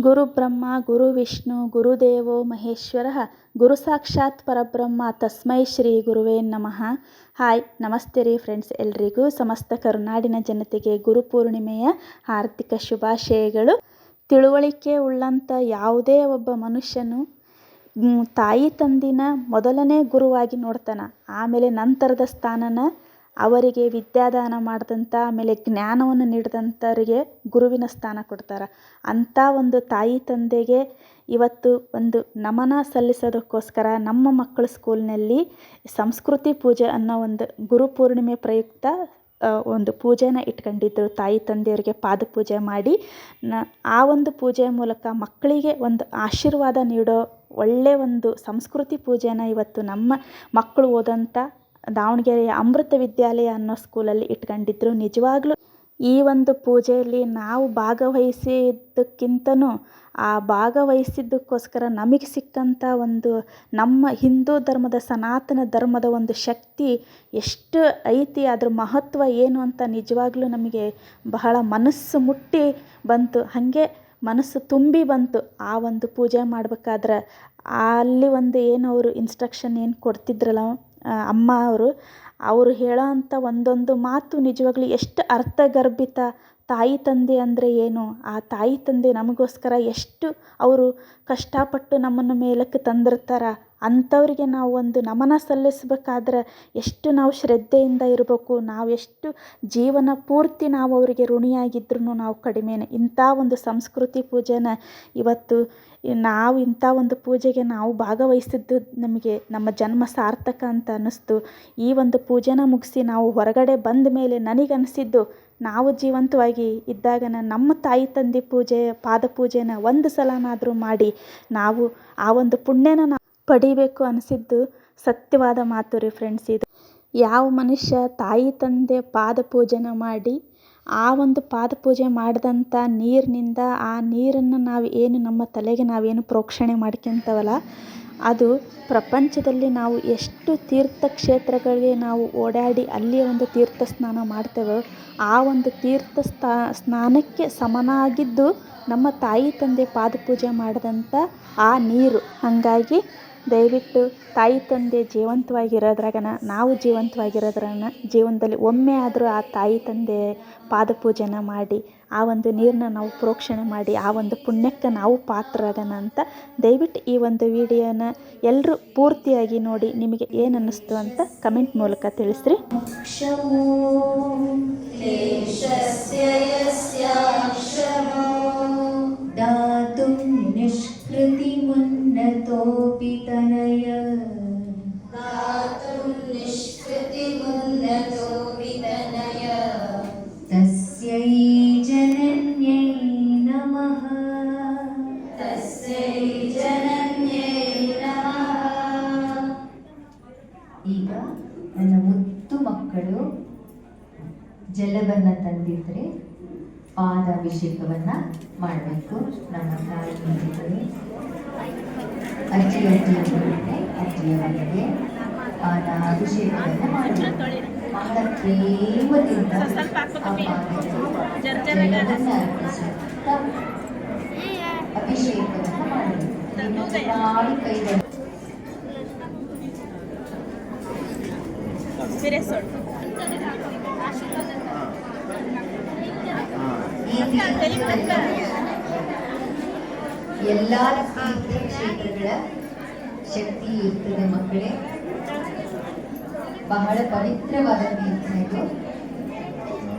ಗುರು ಬ್ರಹ್ಮ, ಗುರು ವಿಷ್ಣು ಗುರುದೇವೋ ಮಹೇಶ್ವರ. ಗುರು ಸಾಕ್ಷಾತ್ ಪರಬ್ರಹ್ಮ, ತಸ್ಮೈ ಶ್ರೀ ಗುರುವೇ ನಮಃ. ಹಾಯ್, ನಮಸ್ತೆ ರೀ ಫ್ರೆಂಡ್ಸ್ ಎಲ್ರಿಗೂ. ಸಮಸ್ತ ಕರುನಾಡಿನ ಜನತೆಗೆ ಗುರು ಪೂರ್ಣಿಮೆಯ ಆರ್ಥಿಕ ಶುಭಾಶಯಗಳು. ತಿಳುವಳಿಕೆ ಉಳ್ಳಂಥ ಯಾವುದೇ ಒಬ್ಬ ಮನುಷ್ಯನು ತಾಯಿ ತಂದಿನ ಮೊದಲನೇ ಗುರುವಾಗಿ ನೋಡ್ತಾನೆ. ಆಮೇಲೆ ನಂತರದ ಸ್ಥಾನನ ಅವರಿಗೆ ವಿದ್ಯಾದಾನ ಮಾಡಿದಂಥ ಆಮೇಲೆ ಜ್ಞಾನವನ್ನು ನೀಡಿದಂಥವರಿಗೆ ಗುರುವಿನ ಸ್ಥಾನ ಕೊಡ್ತಾರೆ. ಅಂಥ ಒಂದು ತಾಯಿ ತಂದೆಗೆ ಇವತ್ತು ಒಂದು ನಮನ ಸಲ್ಲಿಸೋದಕ್ಕೋಸ್ಕರ ನಮ್ಮ ಮಕ್ಕಳ ಸ್ಕೂಲ್ನಲ್ಲಿ ಸಂಸ್ಕೃತಿ ಪೂಜೆ ಅನ್ನೋ ಒಂದು ಗುರುಪೂರ್ಣಿಮೆ ಪ್ರಯುಕ್ತ ಒಂದು ಪೂಜೆನ ಇಟ್ಕೊಂಡಿದ್ರು ತಾಯಿ ತಂದೆಯವರಿಗೆ ಪಾದ ಪೂಜೆ ಮಾಡಿ. ನ, ಆ ಒಂದು ಪೂಜೆಯ ಮೂಲಕ ಮಕ್ಕಳಿಗೆ ಒಂದು ಆಶೀರ್ವಾದ ನೀಡೋ ಒಳ್ಳೆಯ ಒಂದು ಸಂಸ್ಕೃತಿ ಪೂಜೆನ ಇವತ್ತು ನಮ್ಮ ಮಕ್ಕಳು ಓದೋಂಥ ದಾವಣಗೆರೆಯ ಅಮೃತ ವಿದ್ಯಾಲಯ ಅನ್ನೋ ಸ್ಕೂಲಲ್ಲಿ ಇಟ್ಕೊಂಡಿದ್ರು. ನಿಜವಾಗ್ಲೂ ಈ ಒಂದು ಪೂಜೆಯಲ್ಲಿ ನಾವು ಭಾಗವಹಿಸಿದ್ದಕ್ಕಿಂತನೂ ಆ ಭಾಗವಹಿಸಿದ್ದಕ್ಕೋಸ್ಕರ ನಮಗೆ ಸಿಕ್ಕಂಥ ಒಂದು ನಮ್ಮ ಹಿಂದೂ ಧರ್ಮದ ಸನಾತನ ಧರ್ಮದ ಒಂದು ಶಕ್ತಿ ಎಷ್ಟು ಐತಿ, ಅದ್ರ ಮಹತ್ವ ಏನು ಅಂತ ನಿಜವಾಗ್ಲೂ ನಮಗೆ ಬಹಳ ಮನಸ್ಸು ಮುಟ್ಟಿ ಬಂತು. ಹಾಗೆ ಮನಸ್ಸು ತುಂಬಿ ಬಂತು ಆ ಒಂದು ಪೂಜೆ ಮಾಡ್ಬೇಕಾದ್ರೆ. ಅಲ್ಲಿ ಒಂದು ಏನು ಅವರು ಇನ್ಸ್ಟ್ರಕ್ಷನ್ ಏನು ಕೊಡ್ತಿದ್ರಲ್ಲ ಅಮ್ಮ ಅವರು ಅವರು ಹೇಳೋ ಅಂಥ ಒಂದೊಂದು ಮಾತು ನಿಜವಾಗ್ಲೂ ಎಷ್ಟು ಅರ್ಥಗರ್ಭಿತ ತಾಯಿ ತಂದೆ ಅಂದರೆ ಏನು? ಆ ತಾಯಿ ತಂದೆ ನಮಗೋಸ್ಕರ ಎಷ್ಟು ಅವರು ಕಷ್ಟಪಟ್ಟು ನಮ್ಮನ್ನು ಮೇಲಕ್ಕೆ ತಂದಿರ್ತಾರೆ? ಅಂಥವ್ರಿಗೆ ನಾವು ಒಂದು ನಮನ ಸಲ್ಲಿಸ್ಬೇಕಾದ್ರೆ ಎಷ್ಟು ನಾವು ಶ್ರದ್ಧೆಯಿಂದ ಇರಬೇಕು, ನಾವು ಎಷ್ಟು ಜೀವನ ಪೂರ್ತಿ ನಾವು ಅವರಿಗೆ ಋಣಿಯಾಗಿದ್ರೂ ನಾವು ಕಡಿಮೆನೇ. ಇಂಥ ಒಂದು ಸಂಸ್ಕೃತಿ ಪೂಜೆನ ಇವತ್ತು ನಾವು ಇಂಥ ಒಂದು ಪೂಜೆಗೆ ನಾವು ಭಾಗವಹಿಸಿದ್ದು ನಮಗೆ ನಮ್ಮ ಜನ್ಮ ಸಾರ್ಥಕ ಅಂತ ಅನ್ನಿಸ್ತು. ಈ ಒಂದು ಪೂಜೆನ ಮುಗಿಸಿ ನಾವು ಹೊರಗಡೆ ಬಂದ ಮೇಲೆ ನನಗನ್ನಿಸಿದ್ದು ನಾವು ಜೀವಂತವಾಗಿ ಇದ್ದಾಗ ನಮ್ಮ ತಾಯಿ ತಂದೆ ಪೂಜೆ, ಪಾದ ಪೂಜೆನ ಒಂದು ಸಲನಾದರೂ ಮಾಡಿ ನಾವು ಆ ಒಂದು ಪುಣ್ಯನ ಪಡಿಬೇಕು ಅನಿಸಿದ್ದು ಸತ್ಯವಾದ ಮಾತು ರೀ ಫ್ರೆಂಡ್ಸ್ ಇದು. ಯಾವ ಮನುಷ್ಯ ತಾಯಿ ತಂದೆ ಪಾದ ಪೂಜೆನ ಮಾಡಿ ಆ ಒಂದು ಪಾದ ಪೂಜೆ ಮಾಡಿದಂಥ ನೀರಿನಿಂದ ಆ ನೀರನ್ನು ನಾವು ಏನು ನಮ್ಮ ತಲೆಗೆ ನಾವೇನು ಪ್ರೋಕ್ಷಣೆ ಮಾಡ್ಕೊತವಲ್ಲ, ಅದು ಪ್ರಪಂಚದಲ್ಲಿ ನಾವು ಎಷ್ಟು ತೀರ್ಥಕ್ಷೇತ್ರಗಳಿಗೆ ನಾವು ಓಡಾಡಿ ಅಲ್ಲಿಯ ಒಂದು ತೀರ್ಥ ಸ್ನಾನ ಮಾಡ್ತೇವೋ, ಆ ಒಂದು ತೀರ್ಥ ಸ್ಥಾ, ಸ್ನಾನಕ್ಕೆ ಸಮನಾಗಿದ್ದು ನಮ್ಮ ತಾಯಿ ತಂದೆ ಪಾದ ಪೂಜೆ ಮಾಡಿದಂಥ ಆ ನೀರು. ಹಾಗಾಗಿ ದಯವಿಟ್ಟು ತಾಯಿ ತಂದೆ ಜೀವಂತವಾಗಿರೋದ್ರಾಗನ ನಾವು ಜೀವಂತವಾಗಿರೋದ್ರಾಗ ಜೀವನದಲ್ಲಿ ಒಮ್ಮೆ ಆದರೂ ಆ ತಾಯಿ ತಂದೆ ಪಾದಪೂಜೆನ ಮಾಡಿ, ಆ ಒಂದು ನೀರನ್ನ ನಾವು ಪ್ರೋಕ್ಷಣೆ ಮಾಡಿ, ಆ ಒಂದು ಪುಣ್ಯಕ್ಕೆ ನಾವು ಪಾತ್ರರಾಗೋಣ ಅಂತ ದಯವಿಟ್ಟು ಈ ಒಂದು ವಿಡಿಯೋನ ಎಲ್ಲರೂ ಪೂರ್ತಿಯಾಗಿ ನೋಡಿ ನಿಮಗೆ ಏನು ಅನ್ನಿಸ್ತು ಅಂತ ಕಮೆಂಟ್ ಮೂಲಕ ತಿಳಿಸ್ರಿ. दातुं निष्कृतिमुन्नतोऽपि तनय तस्यै जनन्यै नमः ಈಗ ನನ್ನ ಮುದ್ದು ಮಕ್ಕಳು ಜಲವನ್ನ ತಂದಿದ್ರೆ ಪಾದಾಭಿಷೇಕವನ್ನ ಮಾಡಬೇಕು ನಮ್ಮ ತಾಯಿ ತಂದೆಗಳು ಅಜ್ಜಿ ಅಜ್ಜಿಯವರಿಗೆ ಅಜ್ಜಿಯವರಿಗೆ ಪಾದಾಭಿಷೇಕವನ್ನ ಮಾಡಬೇಕು ಬಹಳ ಪ್ರೇಮದಿಂದ ಆ ಪಾದಕ್ಕೆ ಜಲವನ್ನ ಅರ್ಪಿಸುತ್ತಾ ಅಭಿಷೇಕವನ್ನ ಮಾಡಬೇಕು ನಿಮ್ಮ ತಾಯಿ ಕೈಗಳು ಈ ತೀರ್ಥಕ್ಷೇತ್ರ ಎಲ್ಲ ತೀರ್ಥಕ್ಷೇತ್ರಗಳ ಶಕ್ತಿ ಇರ್ತದೆ ಮಕ್ಕಳೇ. ಬಹಳ ಪವಿತ್ರವಾದ ಇದು.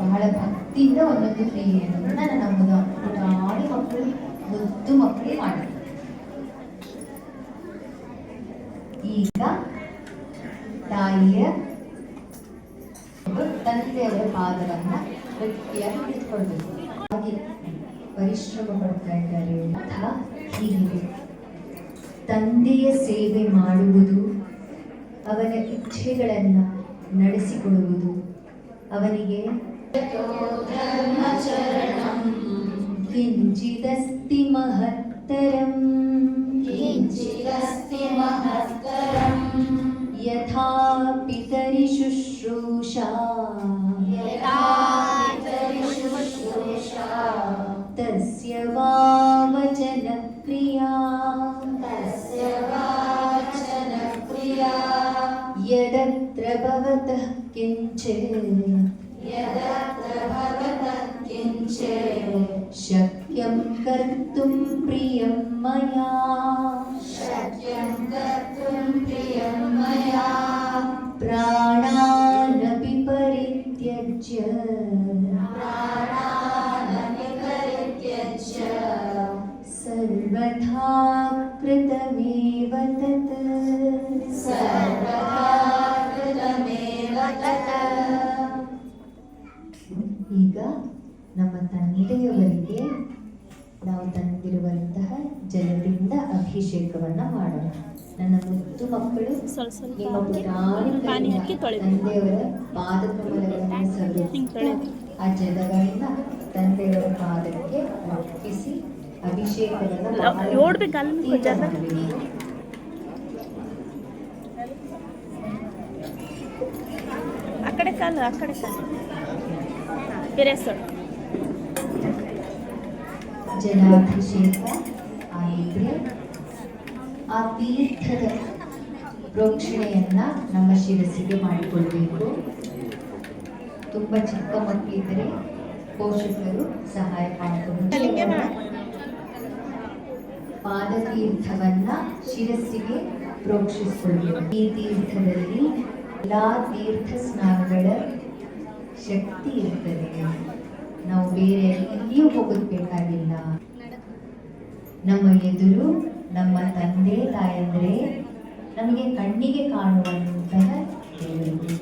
ಬಹಳ ಭಕ್ತಿಯಿಂದ ಒಂದೊಂದು ಕ್ರಿಯೆಯನ್ನು ನಾನು ನಮ್ಮದು ಪುಟಾಣಿ ಮಕ್ಕಳು, ಮುದ್ದು ಮಕ್ಕಳೇ ಮಾಡಿ ಈಗ ತಾಯಿಯ ತಂದೆಯವರ ಪಾದವನ್ನು ಗಟ್ಟಿಯಾಗಿ ಇಟ್ಕೊಳ್ಬೇಕು ಪರಿಶ್ರಮ ಪಡ್ತಾ ಇದ್ದಾರೆ. ಅರ್ಥ? ಹೀಗಿದೆ. ತಂದೆಯ ಸೇವೆ ಮಾಡುವುದು ಅವನ ಇಚ್ಛೆಗಳನ್ನು ನಡೆಸಿಕೊಡುವುದು ಅವನಿಗೆ ಕಿಂಚಿದಸ್ತಿ ಮಹತ್ತರಂ. ಯಥಾ ಪಿತರಿ ಶುಶ್ರೂಷಾ. प्रियं मया शक्यं कर्तुं प्रियं मया प्राणानपि परित्यज्य प्राणानपि परित्यज्य सर्वथा कृतमेव तत् सर्वदा कृतमेव तत् ಈಗ ನಮ್ಮ ತಂದೆಯವರಿಗೆ ನಾವು ತಂದಿರುವಂತಹ ಜಲದಿಂದ ಅಭಿಷೇಕವನ್ನ ಮಾಡೋಣ. ನನ್ನ ಮುದ್ದು ಮಕ್ಕಳು ನಿಮ್ಮ. ತಂದೆಯವರ ಪಾದಕಮಲಗಳನ್ನು ಸವರಿಸಿ ಆ ಜಲಗಳನ್ನ ತಂದೆಯವರ ಪಾದಕ್ಕೆ ಅರ್ಪಿಸಿ ಅಭಿಷೇಕವನ್ನ. ಆ ಕಡೆ ಕಾಲು ಆ ಕಡೆ ಕಾಲು. ಬೇರೆ ಬಿರೇಸೋಡು ಜಲಾಭಿಷೇಕ ಆಯಿತು ಆ ತೀರ್ಥದ ಪ್ರೋಕ್ಷಣೆಯನ್ನ ನಮ್ಮ ಶಿರಸ್ಸಿಗೆ ಮಾಡಿಕೊಳ್ಬೇಕು ತುಂಬ ಚಿಕ್ಕ ಮಕ್ಕಳಿದ್ದರೆ ಪೋಷಕರು ಸಹಾಯ ಮಾಡಿಕೊಂಡು ಪಾದತೀರ್ಥವನ್ನ ಶಿರಸ್ಸಿಗೆ ಪ್ರೋಕ್ಷಿಸಿಕೊಳ್ಬೇಕು. ಈ ತೀರ್ಥದಲ್ಲಿ ಎಲ್ಲಾ ತೀರ್ಥ ಸ್ನಾನಗಳ ಶಕ್ತಿ ಇರ್ತದೆ. ನಾವು ಬೇರೆ ಎಲ್ಲಿಯೂ ಹೋಗೋದು ಬೇಕಾಗಿಲ್ಲ. ನಮ್ಮ ಎದುರು ನಮ್ಮ ತಂದೆ ತಾಯಂದ್ರೆ ನಮಗೆ ಕಣ್ಣಿಗೆ ಕಾಣುವಂತಹ ದೇವರು.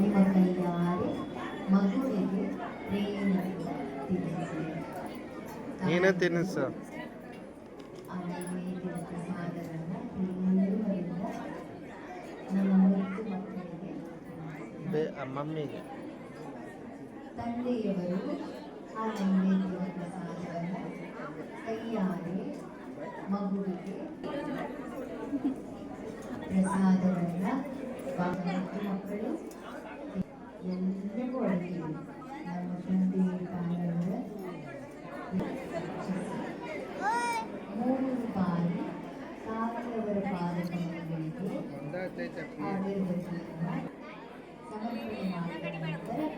ನಿಮ್ಮ ಕೈಯಾರೆ ಮಗುವಿಗೆ ಪ್ರೇಮ ತಿನ್ನಿಸಿ. ತಿನ್ನಿಸ ಆಮೇಲೆ ನೈವೇದ್ಯದ ಪ್ರಸಾದವನ್ನ ಪ್ರೇಮದಿಂದ ನಮ್ಮ ಮುದ್ದು ಮಕ್ಕಳಿಗೆ ಬೇ ಮಮ್ಮಿಗೆ ತಂದೆಯವರು ಆ ನೈವೇದ್ಯದ ಪ್ರಸಾದವನ್ನು ಕೈಯಾರೆ ಮಗುವಿಗೆ ಪ್ರಸಾದವನ್ನ ಮುದ್ದು ಮಕ್ಕಳು ಎಲ್ಲರಿಗೂ ಅಡುಗೆ ನಮ್ಮ ತಂದೆ ತಾಯಿಯವರ ಮೂರು ಬಾರಿ ತಾಯಿಯವರ ಪಾದಕಮಲಗಳಿಗೆ ಅಗರಬತ್ತಿಯನ್ನ ஆகிறது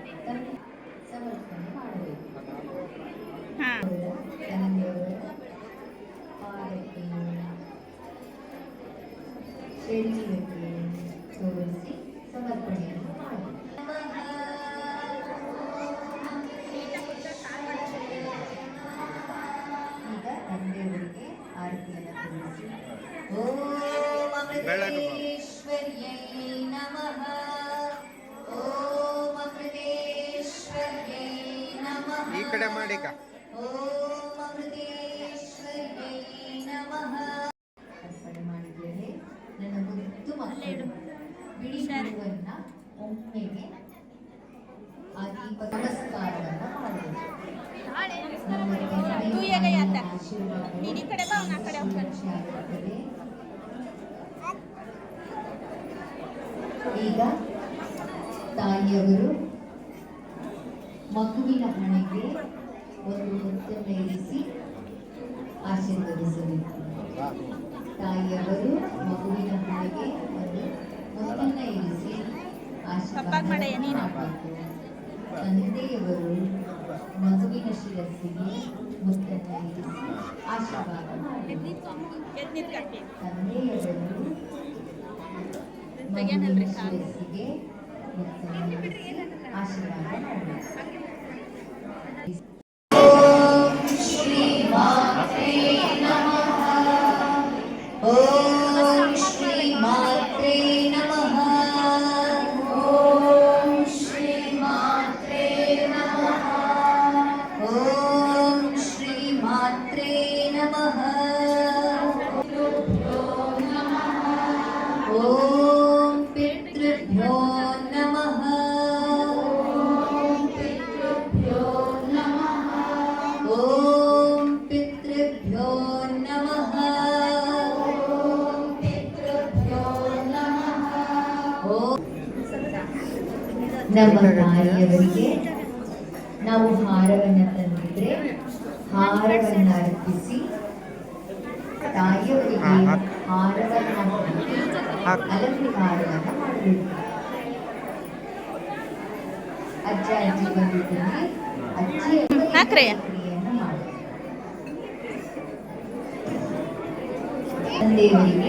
ಬಿಳಿ ಮಾಡಿಕ ಒಮ್ಮೆಗೆ ಆ ದೀಪ. ಈಗ ತಾಯಿಯವರು ಮಗುವಿನ ಹಣೆಗೆ ಒಂದು ಮುತ್ತನ್ನು ಇರಿಸಿ ಆಶೀರ್ವದಿಸಬೇಕು. ತಾಯಿಯವರು, ಮಗುವಿನ ಹಣೆಗೆ ಒಂದು ಮುತ್ತನ್ನ ಇರಿಸಿ ಆಶೀರ್ವಾದ ತಂದೆಯವರು ಮಗುವಿನ ಶಿರಸ್ಸಿಗೆ ಮುತ್ತನ್ನ ಇರಿಸಿ ಆಶೀರ್ವಾದ ತಂದೆಯವರು ಮಗುವಿನ ಶಿರಸ್ಸಿಗೆ ಮುತ್ತನ್ನ ಆಶೀರ್ವಾದ ಮಾಡಬೇಕು. ಓಂ ಶ್ರೀ ನಮ್ಮ ತಾಯಿಯವರಿಗೆ ನಾವು ಹಾರವನ್ನ ತಂದಿದ್ರೆ ಹಾರವನ್ನ ಅರ್ಪಿಸಿ ತಾಯಿಯವರಿಗೆ. ಹಾರವನ್ನ ಹಾಕ್. ಅಲಂಕಾರವನ್ನ ಮಾಡಬೇಕು ಅಜ್ಜ ಅಜ್ಜಿ ಬಂದಿದ್ದೀನಿ ಯಾಕ್ರೆ ಕ್ರಿಯೆಯನ್ನು ಮಾಡಿ ತಂದೆಯವರಿಗೆ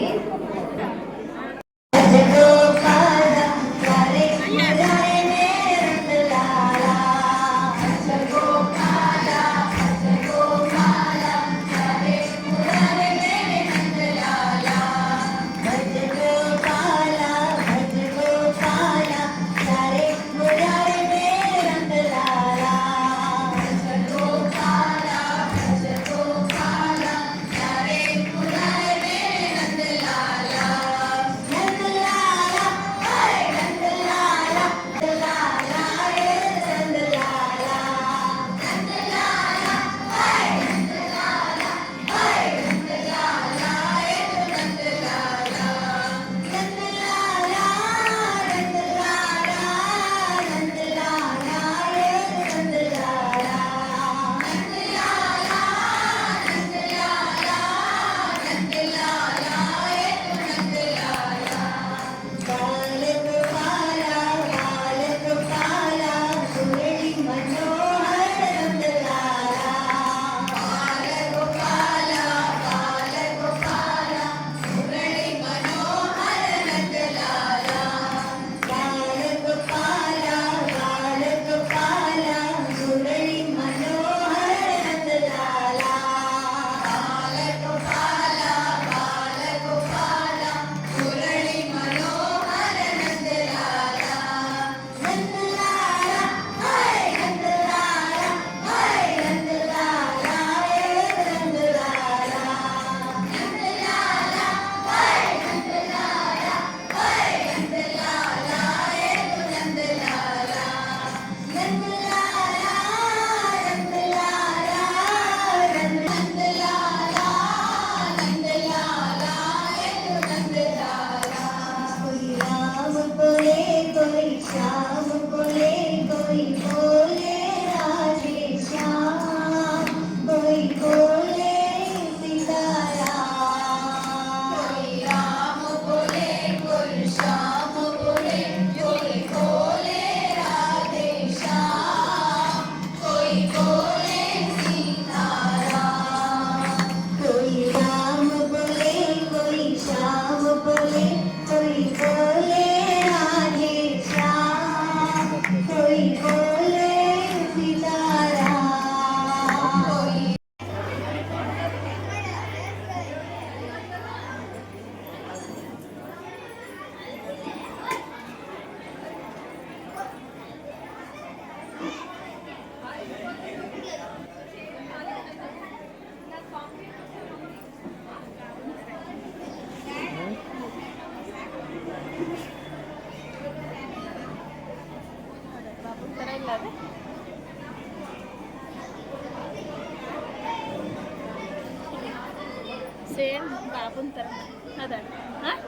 ಹಾಂ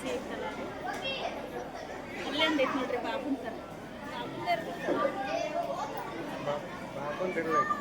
ಸೇಮ್ ಕಲರ್ ಇಲ್ಲೊಂದು ಐತೆ ನೋಡ್ರಿ ಬಾಬುನ್ ಬಾಪನ್ ತಿರ್ಬೇಕು.